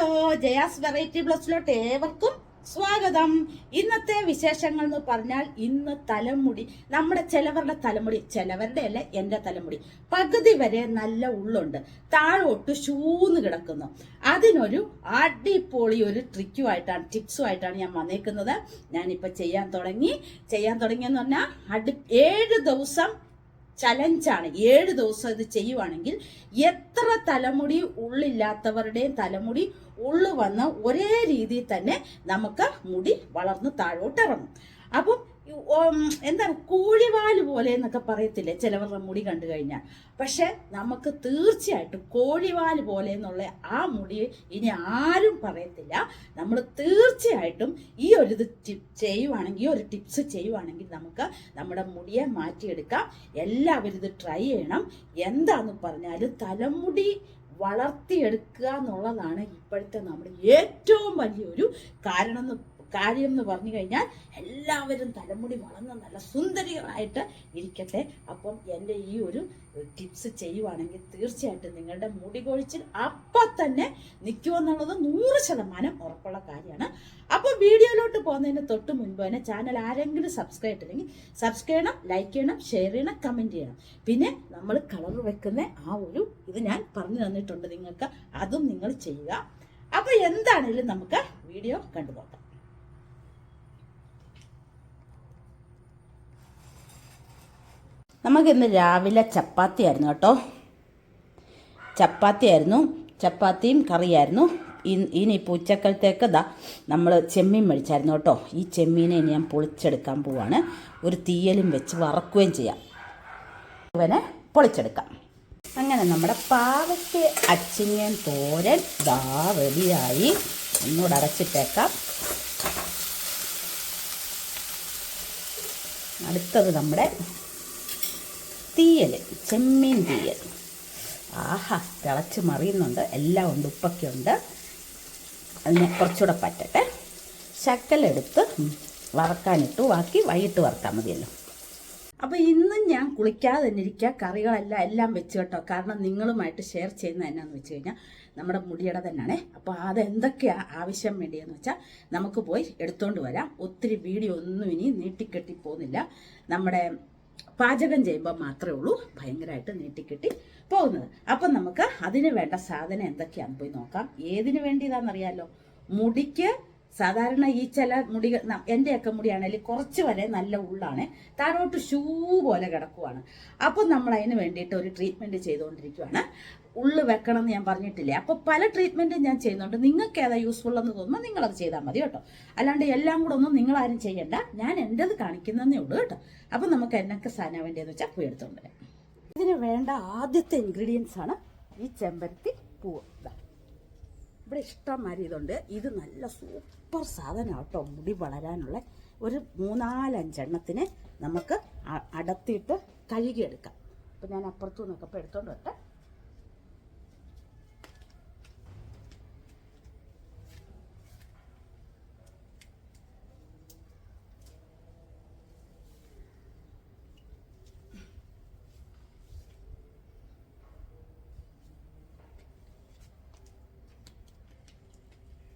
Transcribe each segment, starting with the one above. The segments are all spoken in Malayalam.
ഹലോ ജയാസ് വെറൈറ്റി ബ്ലസ്സിലോട്ട് ഏവർക്കും സ്വാഗതം. ഇന്നത്തെ വിശേഷങ്ങൾ എന്ന് പറഞ്ഞാൽ ഇന്ന് തലമുടി നമ്മുടെ ചിലവരുടെ തലമുടി ചിലവരുടെ അല്ല എന്റെ തലമുടി. പകുതി വരെ നല്ല ഉള്ളുണ്ട്. താഴോട്ട് ഷൂന്ന് കിടക്കുന്നു. അതിനൊരു അടിപൊളി ഒരു ട്രിക്കുമായിട്ടാണ് ടിപ്സുമായിട്ടാണ് ഞാൻ വന്നേക്കുന്നത്. ഞാനിപ്പോൾ ചെയ്യാൻ തുടങ്ങി. ചെയ്യാൻ തുടങ്ങിയെന്ന് പറഞ്ഞാൽ അടി ഏഴ് ദിവസം ചലഞ്ചാണ്. ഏഴ് ദിവസം ഇത് ചെയ്യുവാണെങ്കിൽ എത്ര തലമുടി ഉള്ളില്ലാത്തവരുടെയും തലമുടി ഉള്ളു വന്ന് ഒരേ രീതിയിൽ തന്നെ നമുക്ക് മുടി വളർന്ന് താഴോട്ട് ഇറങ്ങും. അപ്പം എന്താ കോഴിവാൽ പോലെ എന്നൊക്കെ പറയത്തില്ലേ ചിലവരുടെ മുടി കണ്ടു കഴിഞ്ഞാൽ? പക്ഷെ നമുക്ക് തീർച്ചയായിട്ടും കോഴിവാൽ പോലെ എന്നുള്ള ആ മുടി ഇനി ആരും പറയത്തില്ല. നമ്മൾ തീർച്ചയായിട്ടും ഈ ഒരു ഇത് ടിപ്പ് ചെയ്യുവാണെങ്കിൽ ഈ ഒരു ടിപ്സ് ചെയ്യുവാണെങ്കിൽ നമുക്ക് നമ്മുടെ മുടിയെ മാറ്റിയെടുക്കാം. എല്ലാവരും ഇത് ട്രൈ ചെയ്യണം. എന്താന്ന് പറഞ്ഞാൽ തലമുടി വളർത്തിയെടുക്കുക എന്നുള്ളതാണ് ഇപ്പോഴത്തെ നമ്മുടെ ഏറ്റവും വലിയൊരു കാരണം കാര്യം എന്ന് പറഞ്ഞു കഴിഞ്ഞാൽ എല്ലാവരും തലമുടി വളർന്ന് നല്ല സുന്ദരികളായിട്ട് ഇരിക്കട്ടെ. അപ്പം എന്റെ ഈ ഒരു ടിപ്സ് ചെയ്യുവാണെങ്കിൽ തീർച്ചയായിട്ടും നിങ്ങളുടെ മുടി കൊഴിച്ചിൽ അപ്പം തന്നെ നിൽക്കുമെന്നുള്ളത് നൂറ് ശതമാനം ഉറപ്പുള്ള കാര്യമാണ്. അപ്പോൾ വീഡിയോയിലോട്ട് പോകുന്നതിന് തൊട്ട് മുൻപ് തന്നെ ചാനൽ ആരെങ്കിലും സബ്സ്ക്രൈബ് ചെയ്തില്ലെങ്കിൽ സബ്സ്ക്രൈബ് ചെയ്യണം ലൈക്ക് ചെയ്യണം ഷെയർ ചെയ്യണം കമന്റ് ചെയ്യണം. പിന്നെ നമ്മൾ കളർ വെക്കുന്ന ആ ഒരു ഇത് ഞാൻ പറഞ്ഞു തന്നിട്ടുണ്ട് നിങ്ങൾക്ക്. അതും നിങ്ങൾ ചെയ്യുക. അപ്പോൾ എന്താണെങ്കിലും നമുക്ക് വീഡിയോ കണ്ടുപോകാം. നമുക്കിന്ന് രാവിലെ ചപ്പാത്തി ആയിരുന്നു കേട്ടോ. ചപ്പാത്തി ആയിരുന്നു ചപ്പാത്തിയും കറിയായിരുന്നു. ഇനി ഇപ്പോൾ ഉച്ചക്കലത്തേക്ക് ഇതാ നമ്മൾ ചെമ്മീൻ മേടിച്ചായിരുന്നു കേട്ടോ. ഈ ചെമ്മീനെ ഇനി ഞാൻ പൊളിച്ചെടുക്കാൻ പോവാണ്. ഒരു തീയലും വെച്ച് വറക്കുകയും ചെയ്യാം. ഇവനെ പൊളിച്ചെടുക്കാം. അങ്ങനെ നമ്മുടെ പാവയ്ക്ക് അച്ചിങ്ങൻ തോരൻ ദാ റെഡിയായി. ഒന്നുകൂടെ അടച്ചിട്ടേക്കാം. അടുത്തത് നമ്മുടെ തീയൽ ചെമ്മീൻ തീയൽ ആഹാ തിളച്ച് മറിയുന്നുണ്ട്. എല്ലാം ഉണ്ട് ഉപ്പൊക്കെ ഉണ്ട്. അതിനെ കുറച്ചുകൂടെ പറ്റട്ടെ. ശക്കലെടുത്ത് വറക്കാനിട്ടു ബാക്കി വൈകിട്ട് വറുത്താൽ മതിയല്ലോ. അപ്പോൾ ഇന്നും ഞാൻ കുളിക്കാതെ തന്നെ ഇരിക്കുക കറികളെല്ലാം എല്ലാം വെച്ച് കേട്ടോ. കാരണം നിങ്ങളുമായിട്ട് ഷെയർ ചെയ്യുന്നത് എന്നാന്ന് വെച്ച് കഴിഞ്ഞാൽ നമ്മുടെ മുടിയുടെ തന്നെയാണ്. അപ്പോൾ അതെന്തൊക്കെയാണ് ആവശ്യം വേണ്ടിയെന്ന് വെച്ചാൽ നമുക്ക് പോയി എടുത്തുകൊണ്ട് വരാം. ഒത്തിരി വീഡിയോ ഒന്നും ഇനി നീട്ടിക്കെട്ടി പോകുന്നില്ല. നമ്മുടെ പാചകം ചെയ്യുമ്പോൾ മാത്രമേ ഉള്ളൂ. ഭയങ്കരമായിട്ട് നീട്ടിക്കിട്ടി പോകുന്നത്. അപ്പം നമുക്ക് അതിന് വേണ്ട സാധനം എന്തൊക്കെയാണെന്ന് പോയി നോക്കാം. ഏതിന് വേണ്ടിയതാണെന്നറിയാലോ? മുടിക്ക് സാധാരണ ഈ ചില മുടികൾ എന്റെയൊക്കെ മുടിയാണെങ്കിൽ കുറച്ച് വരെ നല്ല ഉള്ളാണ്. താഴോട്ട് ഷൂ പോലെ കിടക്കുവാണ്. അപ്പം നമ്മൾ അതിന് വേണ്ടിയിട്ട് ഒരു ട്രീറ്റ്മെന്റ് ചെയ്തുകൊണ്ടിരിക്കുവാണ്. ഉള്ളു വെക്കണം എന്ന് ഞാൻ പറഞ്ഞിട്ടില്ലേ? അപ്പോൾ പല ട്രീറ്റ്മെന്റും ഞാൻ ചെയ്യുന്നുണ്ട്. നിങ്ങൾക്ക് ഏതാ യൂസ്ഫുൾ എന്ന് തോന്നുമ്പോൾ നിങ്ങളത് ചെയ്താൽ മതി കേട്ടോ. അല്ലാണ്ട് എല്ലാം കൂടെ ഒന്നും നിങ്ങളാരും ചെയ്യണ്ട. ഞാൻ എന്റെത് കാണിക്കുന്നതേ ഉള്ളൂ കേട്ടോ. അപ്പം നമുക്ക് എന്നൊക്കെ സാധനം വേണ്ടിയെന്ന് വെച്ചാൽ പൂ എടുത്തുകൊണ്ട് ഇതിന് വേണ്ട ആദ്യത്തെ ഇൻഗ്രീഡിയൻസ് ആണ് ഈ ചെമ്പരത്തി പൂവ്. ഇവിടെ ഇഷ്ടംമാതിരി ഇതുണ്ട്. ഇത് നല്ല സൂപ്പർ സാധനം കേട്ടോ. മുടി വളരാനുള്ള ഒരു മൂന്നാലഞ്ചെണ്ണത്തിന് നമുക്ക് അടത്തിയിട്ട് കഴുകിയെടുക്കാം. അപ്പം ഞാൻ അപ്പുറത്തു നിന്നൊക്കെ ഇപ്പോൾ എടുത്തോണ്ട് വരട്ടെ.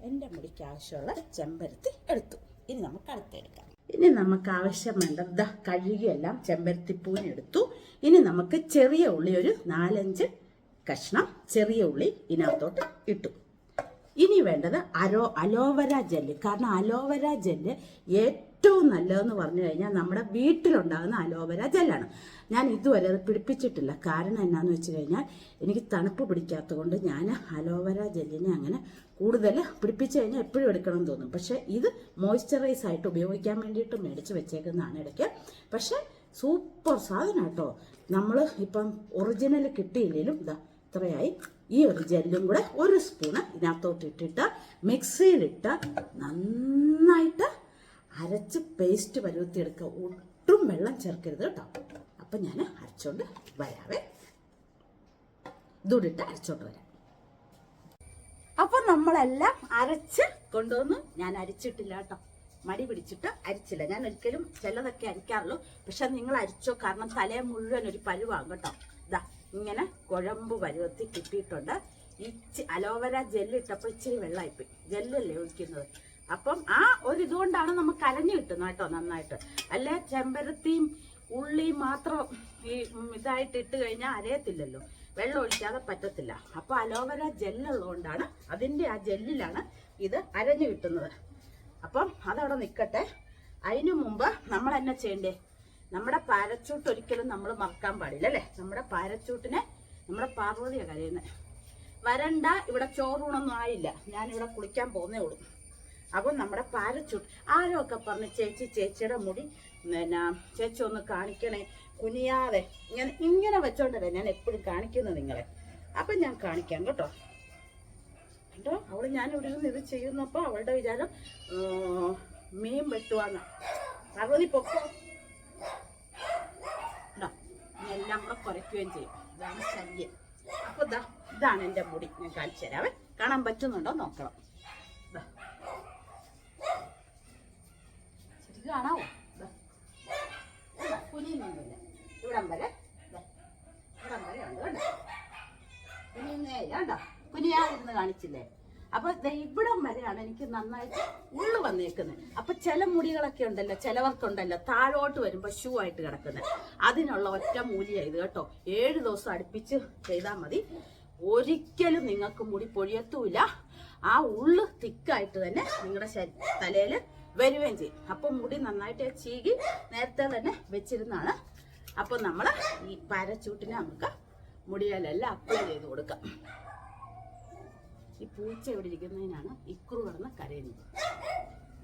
എന്റെ മുടിക്ക് ആവശ്യമുള്ള ചെമ്പരത്തി എടുത്തു. ഇനി നമുക്ക് അടുത്തെടുക്കാം ഇനി നമുക്ക് ആവശ്യം വേണ്ടത് കഴുകിയെല്ലാം ചെമ്പരത്തിപ്പൂനെടുത്തു ഇനി നമുക്ക് ചെറിയ ഉള്ളി ഒരു നാലഞ്ച് കഷ്ണം ചെറിയ ഉള്ളി ഇതിനകത്തോട്ട് ഇട്ടു. ഇനി വേണ്ടത് അരോ അലോവര ജെല്ല്. കാരണം അലോവര ജെല്ല് ഏറ്റവും നല്ലതെന്ന് പറഞ്ഞു കഴിഞ്ഞാൽ നമ്മുടെ വീട്ടിലുണ്ടാകുന്ന അലോവര ജെല്ലാണ്. ഞാൻ ഇതുവരെ അത് പിടിപ്പിച്ചിട്ടില്ല. കാരണം എന്നാന്ന് വെച്ച് കഴിഞ്ഞാൽ എനിക്ക് തണുപ്പ് പിടിക്കാത്തത് കൊണ്ട് ഞാൻ അലോവര ജെല്ലിനെ അങ്ങനെ കൂടുതൽ പിടിപ്പിച്ച് കഴിഞ്ഞാൽ എപ്പോഴും എടുക്കണം എന്ന് തോന്നും. പക്ഷേ ഇത് മോയ്സ്ചറൈസ് ആയിട്ട് ഉപയോഗിക്കാൻ വേണ്ടിയിട്ട് മേടിച്ച് വെച്ചേക്കുന്നതാണ് ഇടയ്ക്ക്. പക്ഷേ സൂപ്പർ സാധനം കേട്ടോ നമ്മൾ ഇപ്പം ഒറിജിനൽ കിട്ടിയില്ലെങ്കിലും ഇതാ ഇത്രയായി. ഈ ഒരു ജെല്ലും കൂടെ ഒരു സ്പൂണ് ഇതിനകത്തോട്ട് ഇട്ടിട്ട് മിക്സിയിലിട്ട് നന്നായിട്ട് അരച്ച് പേസ്റ്റ് പരുത്തിയെടുക്കുക. ഒട്ടും വെള്ളം ചേർക്കരുത് കേട്ടോ. അപ്പം ഞാൻ അരച്ചോണ്ട് വരാവേ. ഇതൂടിട്ട് അരച്ചോണ്ട് വരാം. അപ്പൊ നമ്മളെല്ലാം അരച്ച് കൊണ്ടുവന്നു ഞാൻ അരിച്ചിട്ടില്ല കേട്ടോ. മടി പിടിച്ചിട്ട് അരിച്ചില്ല. ഞാൻ ഒരിക്കലും ചിലതൊക്കെ അരിക്കാറുള്ളൂ. പക്ഷെ നിങ്ങൾ അരിച്ചോ? കാരണം തലേ മുഴുവൻ ഒരു പരുവാകും കേട്ടോ. ഇതാ ഇങ്ങനെ കുഴമ്പ് പരുവത്തി കിട്ടിയിട്ടുണ്ട്. ഇച്ചി അലോവര ജെല്ലിട്ടപ്പോൾ ഇച്ചിരി വെള്ളമായിപ്പോയി. ജെല്ലല്ലേ ഒഴിക്കുന്നത്. അപ്പം ആ ഒരു ഇതുകൊണ്ടാണ് നമുക്ക് അലഞ്ഞു കിട്ടുന്നത് കേട്ടോ നന്നായിട്ട്. അല്ലെ ചെമ്പരത്തിയും ഉള്ളിയും മാത്രം ഈ ഇതായിട്ട് ഇട്ട് കഴിഞ്ഞാൽ അരയത്തില്ലല്ലോ. വെള്ളം ഒഴിക്കാതെ പറ്റത്തില്ല. അപ്പൊ അലോവേര ജെല്ലുള്ളതുകൊണ്ടാണ് അതിന്റെ ആ ജെല്ലിലാണ് ഇത് അരഞ്ഞു കിട്ടുന്നത്. അപ്പം അതവിടെ നിൽക്കട്ടെ അതിനു മുമ്പ് നമ്മൾ എന്നാ ചെയ്യണ്ടേ? നമ്മുടെ പാരച്ചൂട്ട് ഒരിക്കലും നമ്മൾ മറക്കാൻ പാടില്ല അല്ലേ? നമ്മുടെ പാരച്ചൂട്ടിനെ നമ്മുടെ പാർവതിയാണ് കരയുന്നത് വരണ്ട ഇവിടെ ചോറൂണൊന്നും ആയില്ല. ഞാനിവിടെ കുളിക്കാൻ പോന്നേ ഉള്ളൂ. അപ്പം നമ്മുടെ പാരച്ചൂട്ട് ആരോ ഒക്കെ പറഞ്ഞ് ചേച്ചി ചേച്ചിയുടെ മുടി പിന്നെ ചേച്ചി ഒന്ന് കാണിക്കണേ? കുനിയാതെ ഇങ്ങനെ ഇങ്ങനെ വെച്ചോണ്ടല്ലേ ഞാൻ എപ്പോഴും കാണിക്കുന്നത് നിങ്ങളെ. അപ്പം ഞാൻ കാണിക്കാം കേട്ടോ. കണ്ടോ? അവൾ ഞാൻ ഇവിടെ നിന്ന് ഇത് ചെയ്യുന്നപ്പോ അവളുടെ വിചാരം മീൻ വെട്ടുവാന്ന. പാർവതി പൊക്കോ? എല്ലാം കൂടെ കുറയ്ക്കുകയും ചെയ്യും. ഇതാണ് ശല്യം. അപ്പൊ ഇതാ ഇതാണ് എന്റെ മുടി. ഞാൻ കാണിച്ചു തരാവേ കാണാൻ പറ്റുന്നുണ്ടോ നോക്കണം. ശരിക്കും കാണാവോ? ദാ. ഇവിടം ഉണ്ട് കണ്ടോ? കാണിച്ചില്ലേ? അപ്പൊ ഇവിടം വരെയാണ് എനിക്ക് നന്നായിട്ട് ഉള്ളു വന്നേക്കുന്നത്. അപ്പൊ ചില മുടികളൊക്കെ ഉണ്ടല്ലോ ചിലവർക്കുണ്ടല്ലോ താഴോട്ട് വരുമ്പോ ഷൂ ആയിട്ട് കിടക്കുന്നത്. അതിനുള്ള ഒറ്റ മൂലിയ ഇത് കേട്ടോ. ഏഴ് ദിവസം അടുപ്പിച്ച് ചെയ്താൽ മതി. ഒരിക്കലും നിങ്ങൾക്ക് മുടി പൊഴിയത്തൂല ആ ഉള്ളു തിക്കായിട്ട് തന്നെ നിങ്ങളുടെ തലയിൽ വരികയും ചെയ്യും. അപ്പൊ മുടി നന്നായിട്ട് ചീകി നേരത്തെ തന്നെ വെച്ചിരുന്നാണ് അപ്പൊ നമ്മൾ ഈ പാരച്ചൂട്ടിനെ നമുക്ക് മുടിയാലെല്ലാം അപ്ലൈ ചെയ്ത് കൊടുക്കാം. ഈ പൂച്ച ഇവിടെ ഇരിക്കുന്നതിനാണ് ഇക്കുറു കിടന്ന് കരയുന്നത്.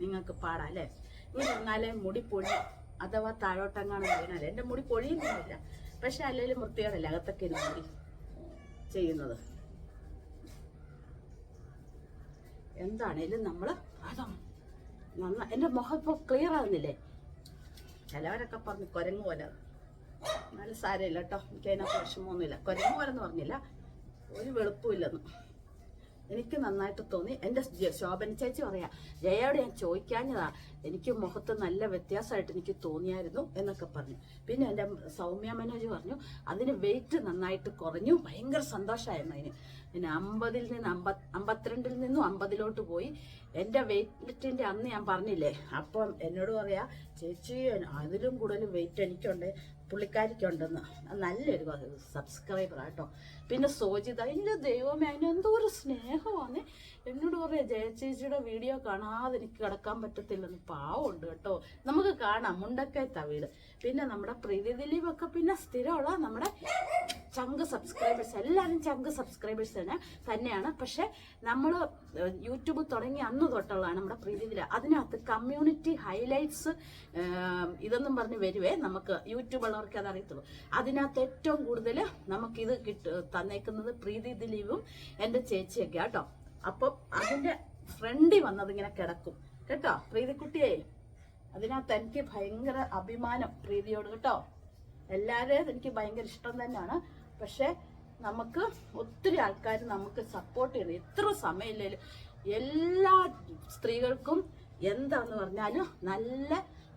നിങ്ങൾക്ക് പാടാം അല്ലേ? ഇനി വന്നാലേ മുടി പൊഴി അഥവാ താഴോട്ടങ്ങാണ് വീണാലേ. എന്റെ മുടി പൊഴിയുന്നില്ല പക്ഷെ അല്ലെങ്കിലും വൃത്തികേടല്ല അകത്തൊക്കെ മുടി ചെയ്യുന്നത്? എന്താണേലും നമ്മൾ അതോ നന്ന എന്റെ മുഖം ഇപ്പോൾ ക്ലിയർ ആകുന്നില്ലേ ചിലവരൊക്കെ പറഞ്ഞു കുരങ്ങ് പോലെ എന്നാലും സാരമില്ല കേട്ടോ എനിക്ക് അതിനകത്ത് വിഷമമൊന്നുമില്ല. കൊരങ്ങ പോലെന്ന് പറഞ്ഞില്ല. ഒരു വെളുപ്പമില്ലെന്ന് എനിക്ക് നന്നായിട്ട് തോന്നി. എന്റെ ശോഭന ചേച്ചി പറയാ ജയയോട് ഞാൻ ചോദിക്കാഞ്ഞതാ. എനിക്ക് മുഖത്ത് നല്ല വ്യത്യാസമായിട്ട് എനിക്ക് തോന്നിയായിരുന്നു എന്നൊക്കെ പറഞ്ഞു. പിന്നെ എന്റെ സൗമ്യ മനോജ് പറഞ്ഞു അതിന് വെയിറ്റ് നന്നായിട്ട് കുറഞ്ഞു. ഭയങ്കര സന്തോഷമായിരുന്നു അതിന്. പിന്നെ അമ്പതിൽ നിന്ന് അമ്പത് അമ്പത്തിരണ്ടിൽ നിന്നും അമ്പതിലോട്ട് പോയി. എന്റെ വെയിറ്റിന്റെ അന്ന് ഞാൻ പറഞ്ഞില്ലേ അപ്പം എന്നോട് പറയാ ചേച്ചി അതിലും കൂടുതൽ വെയിറ്റ് എനിക്കുണ്ട്. പുള്ളിക്കാരിക്കുണ്ടെന്ന്. നല്ലൊരു സബ്സ്ക്രൈബർ കേട്ടോ പിന്നെ സോജിത എന്റെ ദൈവമേ അതിന് എന്തോ ഒരു സ്നേഹമാണ് എന്നോട് പറയാം ജയചേച്ചിയുടെ വീഡിയോ കാണാതെ എനിക്ക് കിടക്കാൻ പറ്റത്തില്ലെന്ന് പാവമുണ്ട് കേട്ടോ. നമുക്ക് കാണാം മുണ്ടക്കയത്ത വീട് പിന്നെ നമ്മുടെ പ്രീതി ദിലീപൊക്കെ പിന്നെ സ്ഥിരമുള്ള നമ്മുടെ ചങ്ക് സബ്സ്ക്രൈബേഴ്സ് എല്ലാവരും ചങ്ക് സബ്സ്ക്രൈബേഴ്സ് തന്നെ തന്നെയാണ്. പക്ഷെ നമ്മൾ യൂട്യൂബ് തുടങ്ങി അന്ന് തൊട്ടുള്ളതാണ് നമ്മുടെ പ്രീതിവില. അതിനകത്ത് കമ്മ്യൂണിറ്റി ഹൈലൈറ്റ്സ് ഇതൊന്നും പറഞ്ഞ് വരുവേ നമുക്ക് യൂട്യൂബ് ഉള്ളവർക്ക് അത് അറിയത്തുള്ളൂ അതിനകത്ത് ഏറ്റവും കൂടുതൽ നമുക്കിത് കിട്ടു തന്നേക്കുന്നത് പ്രീതി ദിലീപും എന്റെ ചേച്ചിയൊക്കെ കേട്ടോ. അപ്പം ഫ്രണ്ടിൽ വന്നത് ഇങ്ങനെ കിടക്കും. കേട്ടോ പ്രീതിക്കുട്ടിയെ? അതിനകത്ത് എനിക്ക് ഭയങ്കര അഭിമാനം പ്രീതിയോട് കേട്ടോ. എല്ലാവരെയും എനിക്ക് ഭയങ്കര ഇഷ്ടം തന്നെയാണ്. പക്ഷെ നമുക്ക് ഒത്തിരി ആൾക്കാർ നമുക്ക് സപ്പോർട്ട് ചെയ്യണം. എത്ര സമയമില്ലേലും എല്ലാ സ്ത്രീകൾക്കും എന്താന്ന് പറഞ്ഞാലും നല്ല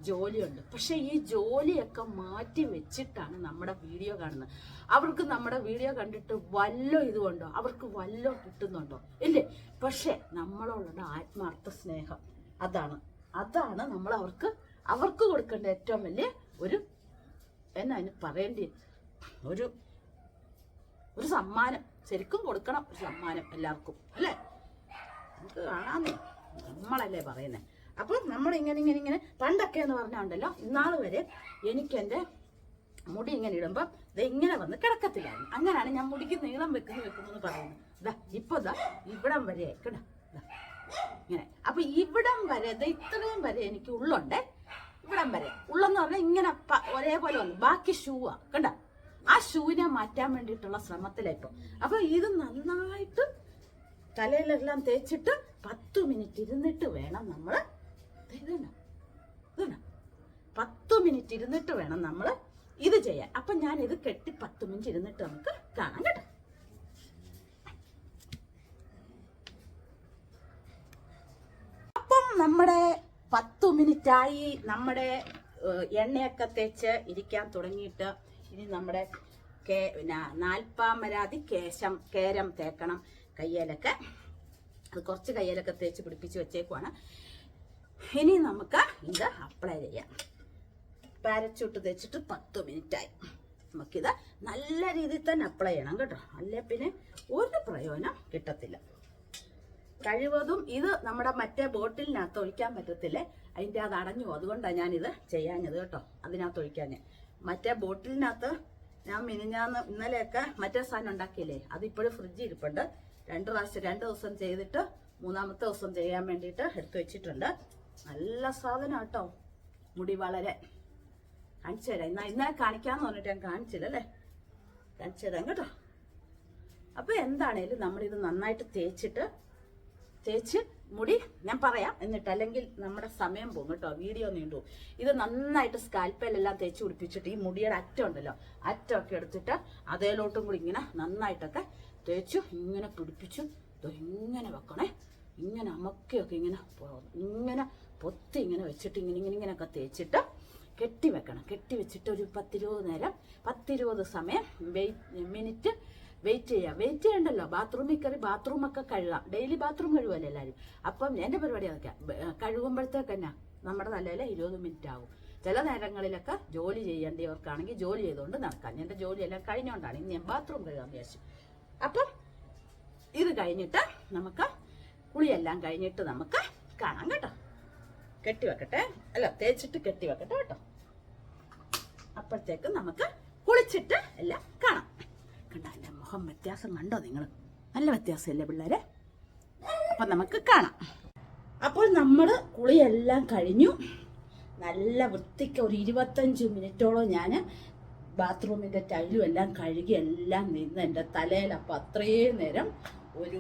ജോലിയുണ്ട്. പക്ഷെ ഈ ജോലിയൊക്കെ മാറ്റി വെച്ചിട്ടാണ് നമ്മുടെ വീഡിയോ കാണുന്നത്. അവർക്ക് നമ്മുടെ വീഡിയോ കണ്ടിട്ട് വല്ലോ ഇതുകൊണ്ടോ അവർക്ക് വല്ലോ കിട്ടുന്നുണ്ടോ? ഇല്ലേ? പക്ഷെ നമ്മളോടുള്ള ആത്മാർത്ഥ സ്നേഹം അതാണ്. അതാണ് നമ്മൾ അവർക്ക് അവർക്ക് കൊടുക്കേണ്ട ഏറ്റവും വലിയ ഒരു എന്നാ പറയേണ്ടി ഒരു ഒരു സമ്മാനം. ശരിക്കും കൊടുക്കണം. ഒരു സമ്മാനം എല്ലാവർക്കും. അല്ലേ? നമുക്ക് കാണാന്നേ നമ്മളല്ലേ പറയുന്നത് അപ്പൊ നമ്മൾ ഇങ്ങനെ ഇങ്ങനെ ഇങ്ങനെ പണ്ടൊക്കെ എന്ന് പറഞ്ഞുണ്ടല്ലോ ഇന്നാൾ വരെ എനിക്ക് എന്റെ മുടി ഇങ്ങനെ ഇടുമ്പോൾ ഇത് ഇങ്ങനെ വന്ന് കിടക്കത്തില്ലായിരുന്നു. അങ്ങനെയാണ് ഞാൻ മുടിക്ക് നീളം വെക്കുന്നു വെക്കുന്നു എന്ന് പറയുന്നത്. ഇതാ ഇപ്പൊ ഇതാ ഇവിടം വരെ കേട്ടോ ഇങ്ങനെ. അപ്പൊ ഇവിടം വരെ ഇത് ഇത്രയും വരെ എനിക്ക് ഉള്ളുണ്ടേ. ഇവിടം വരെ. ഉള്ളെന്ന് പറഞ്ഞാൽ ഇങ്ങനെ ഒരേപോലെ വന്നു. ബാക്കി ഷൂവാ. കണ്ട? ആ ഷൂവിനെ മാറ്റാൻ വേണ്ടിയിട്ടുള്ള ശ്രമത്തിലായിപ്പോ അപ്പൊ ഇത് നന്നായിട്ട് തലയിലെല്ലാം തേച്ചിട്ട് പത്ത് മിനിറ്റ് ഇരുന്നിട്ട് വേണം നമ്മൾ ഇതന്നെ പത്ത് മിനിറ്റ് ഇരുന്നിട്ട് വേണം നമ്മൾ ഇത് ചെയ്യാൻ. അപ്പൊ ഞാൻ ഇത് കെട്ടി പത്ത് മിനിറ്റ് ഇരുന്നിട്ട് നമുക്ക് കാണാം കേട്ടോ. അപ്പം നമ്മുടെ പത്തു മിനിറ്റായി നമ്മുടെ എണ്ണയൊക്കെ തേച്ച് ഇരിക്കാൻ തുടങ്ങിയിട്ട് ഇനി നമ്മുടെ കേ പിന്നെ നാൽപ്പാമരാതി കേശം കേരം തേക്കണം. കയ്യേലൊക്കെ. അത് കുറച്ച് കയ്യലൊക്കെ തേച്ച് പിടിപ്പിച്ച് വെച്ചേക്കുവാണ്. ഇനി നമുക്ക് ഇത് അപ്ലൈ ചെയ്യാം. പാരച്ചൂട്ട് തേച്ചിട്ട് പത്ത് മിനിറ്റായി. നമുക്കിത് നല്ല രീതിയിൽ തന്നെ അപ്ലൈ ചെയ്യണം കേട്ടോ. അല്ലേ പിന്നെ ഒരു പ്രയോജനം കിട്ടത്തില്ല. കഴിവതും ഇത് നമ്മുടെ മറ്റേ ബോട്ടിലിനകത്ത് ഒഴിക്കാൻ പറ്റത്തില്ലേ? അതിന്റെ അത് അടഞ്ഞു. അതുകൊണ്ടാണ് ഞാനിത് ചെയ്യാഞ്ഞത് കേട്ടോ. അതിനകത്ത് ഒഴിക്കാഞ്ഞ് മറ്റേ ബോട്ടിലിനകത്ത് ഞാൻ മിനിഞ്ഞാന്ന് ഇന്നലെയൊക്കെ മറ്റേ സാധനം ഉണ്ടാക്കിയില്ലേ? അതിപ്പോഴും ഫ്രിഡ്ജിൽ ഇരിപ്പുണ്ട്. രണ്ട് പ്രാവശ്യം രണ്ട് ദിവസം ചെയ്തിട്ട് മൂന്നാമത്തെ ദിവസം ചെയ്യാൻ വേണ്ടിയിട്ട് എടുത്തു വെച്ചിട്ടുണ്ട്. നല്ല സാധനം കേട്ടോ മുടി വളരെ. കാണിച്ചു തരാം. ഇന്നാ ഇന്നലെ കാണിക്കാന്ന് പറഞ്ഞിട്ട് ഞാൻ കാണിച്ചില്ല അല്ലേ? കാണിച്ചു തരാം കേട്ടോ. അപ്പൊ എന്താണേലും നമ്മളിത് നന്നായിട്ട് തേച്ചിട്ട് തേച്ച് മുടി ഞാൻ പറയാം. എന്നിട്ട് അല്ലെങ്കിൽ നമ്മുടെ സമയം പോകും കേട്ടോ. വീഡിയോ നീണ്ടു. ഇത് നന്നായിട്ട് സ്കാൽപ്പയിലെല്ലാം തേച്ച് പിടിപ്പിച്ചിട്ട് ഈ മുടിയുടെ അറ്റം ഉണ്ടല്ലോ അറ്റമൊക്കെ എടുത്തിട്ട് അതേലോട്ടും കൂടി ഇങ്ങനെ നന്നായിട്ടൊക്കെ തേച്ചു ഇങ്ങനെ പിടിപ്പിച്ചു ഇങ്ങനെ വെക്കണേ. ഇങ്ങനെ അമക്കിയൊക്കെ ഇങ്ങനെ ഇങ്ങനെ പൊത്തി ഇങ്ങനെ വെച്ചിട്ട് ഇങ്ങനെ ഇങ്ങനെ ഇങ്ങനെയൊക്കെ തേച്ചിട്ട് കെട്ടി വെക്കണം. കെട്ടി വെച്ചിട്ട് ഒരു പത്തിരുപത് നേരം പത്തിരുപത് സമയം വെയിറ്റ് മിനിറ്റ് വെയിറ്റ് ചെയ്യാം. വെയിറ്റ് ചെയ്യണ്ടല്ലോ. ബാത്റൂമിൽ കയറി ബാത്റൂമൊക്കെ കഴുകാം. ഡെയിലി ബാത്റൂം കഴുകുമല്ലോ എല്ലാവരും അപ്പം എന്റെ പരിപാടി അതൊക്കെ. കഴുകുമ്പോഴത്തേക്ക് തന്നെ നമ്മുടെ തലയിൽ ഇരുപത് മിനിറ്റ് ആകും ചില നേരങ്ങളിലൊക്കെ ജോലി ചെയ്യേണ്ടവർക്കാണെങ്കിൽ ജോലി ചെയ്തുകൊണ്ട് നടക്കാം. എന്റെ ജോലിയെല്ലാം കഴിഞ്ഞുകൊണ്ടാണ് ഇന്ന് ഞാൻ ബാത്റൂം കഴുകാൻ വിചാരിച്ചു. അപ്പം ഇത് കഴിഞ്ഞിട്ട് നമുക്ക് കുളിയെല്ലാം കഴിഞ്ഞിട്ട് നമുക്ക് കാണാം കേട്ടോ. കെട്ടിവെക്കട്ടെ അല്ല തേച്ചിട്ട് കെട്ടിവെക്കട്ടെ കേട്ടോ. അപ്പോഴത്തേക്ക് നമുക്ക് കുളിച്ചിട്ട് എല്ലാം കാണാം. കണ്ട എന്റെ മുഖം വ്യത്യാസം കണ്ടോ നിങ്ങൾ? നല്ല വ്യത്യാസമല്ലേ പിള്ളേരെ? അപ്പം നമുക്ക് കാണാം. അപ്പോൾ നമ്മൾ കുളിയെല്ലാം കഴിഞ്ഞു. നല്ല വൃത്തിക്ക് ഒരു ഇരുപത്തഞ്ച് മിനിറ്റോളം ഞാൻ ബാത്റൂമിന്റെ ടൈലും എല്ലാം കഴുകി എല്ലാം നിന്ന് എന്റെ തലയിൽ അപ്പോൾ അത്രയും നേരം ഒരു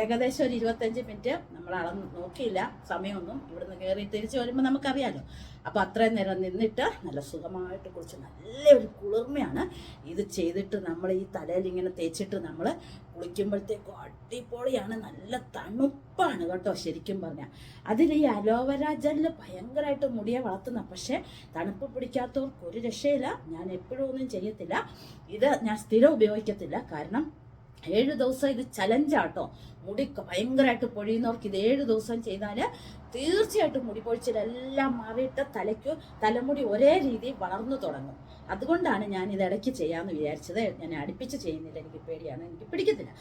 ഏകദേശം ഒരു ഇരുപത്തഞ്ച് മിനിറ്റ് നമ്മൾ അളന്ന് നോക്കിയില്ല. സമയമൊന്നും ഇവിടുന്ന് കയറി തിരിച്ചു വരുമ്പോൾ നമുക്കറിയാമല്ലോ അപ്പോൾ അത്രയും നേരം നിന്നിട്ട് നല്ല സുഖമായിട്ട് കുളിച്ച് നല്ലൊരു കുളിർമയാണ് ഇത് ചെയ്തിട്ട് നമ്മൾ ഈ തലയിൽ ഇങ്ങനെ തേച്ചിട്ട് നമ്മൾ കുളിക്കുമ്പോഴത്തേക്കും അടിപൊളിയാണ്. നല്ല തണുപ്പാണ് കേട്ടോ ശരിക്കും പറഞ്ഞാൽ അതിൽ ഈ അലോവര ജെല്ല് ഭയങ്കരമായിട്ട് മുടിയെ വളർത്തുന്ന പക്ഷേ തണുപ്പ് പിടിക്കാത്തവർക്ക് ഒരു രക്ഷയില്ല. ഞാൻ എപ്പോഴും ഒന്നും ചെയ്യത്തില്ല. ഇത് ഞാൻ സ്ഥിരം ഉപയോഗിക്കത്തില്ല. കാരണം ഏഴ് ദിവസം ഇത് ചലഞ്ചാട്ടോ മുടി ഭയങ്കരമായിട്ട് പൊഴിയുന്നവർക്ക് ഇത് ഏഴ് ദിവസം ചെയ്താൽ തീർച്ചയായിട്ടും മുടി പൊഴിച്ചിലെല്ലാം മാറിയിട്ട് തലയ്ക്ക് തലമുടി ഒരേ രീതിയിൽ വളർന്നു തുടങ്ങും. അതുകൊണ്ടാണ് ഞാൻ ഇത് ഇടയ്ക്ക് ചെയ്യാമെന്ന് വിചാരിച്ചത്. ഞാൻ അടുപ്പിച്ച് ചെയ്യുന്നില്ല. എനിക്ക് പേടിയാണ്. എനിക്ക് പിടിക്കത്തില്ല.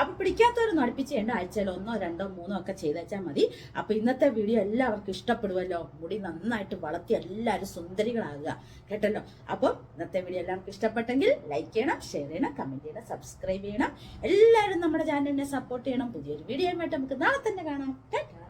അപ്പോൾ പിടിക്കാത്തവരൊന്നും അടുപ്പിച്ച് ചെയ്യേണ്ട ആഴ്ചയിൽ ഒന്നോ രണ്ടോ മൂന്നോ ഒക്കെ ചെയ്തേച്ചാൽ മതി. അപ്പോൾ ഇന്നത്തെ വീഡിയോ എല്ലാവർക്കും ഇഷ്ടപ്പെടുമല്ലോ മുടി നന്നായിട്ട് വളർത്തി എല്ലാവരും സുന്ദരികളാകുക. കേട്ടല്ലോ? അപ്പം ഇന്നത്തെ വീഡിയോ എല്ലാവർക്കും ഇഷ്ടപ്പെട്ടെങ്കിൽ ലൈക്ക് ചെയ്യണം ഷെയർ ചെയ്യണം കമന്റ് ചെയ്യണം സബ്സ്ക്രൈബ് ചെയ്യണം. എല്ലാവരും നമ്മുടെ ചാനലിനെ സപ്പോർട്ട് ചെയ്യണം. പുതിയൊരു വീഡിയോ ആയിട്ട് നമുക്ക് നാളെ തന്നെ കാണാം. ടാറ്റാ.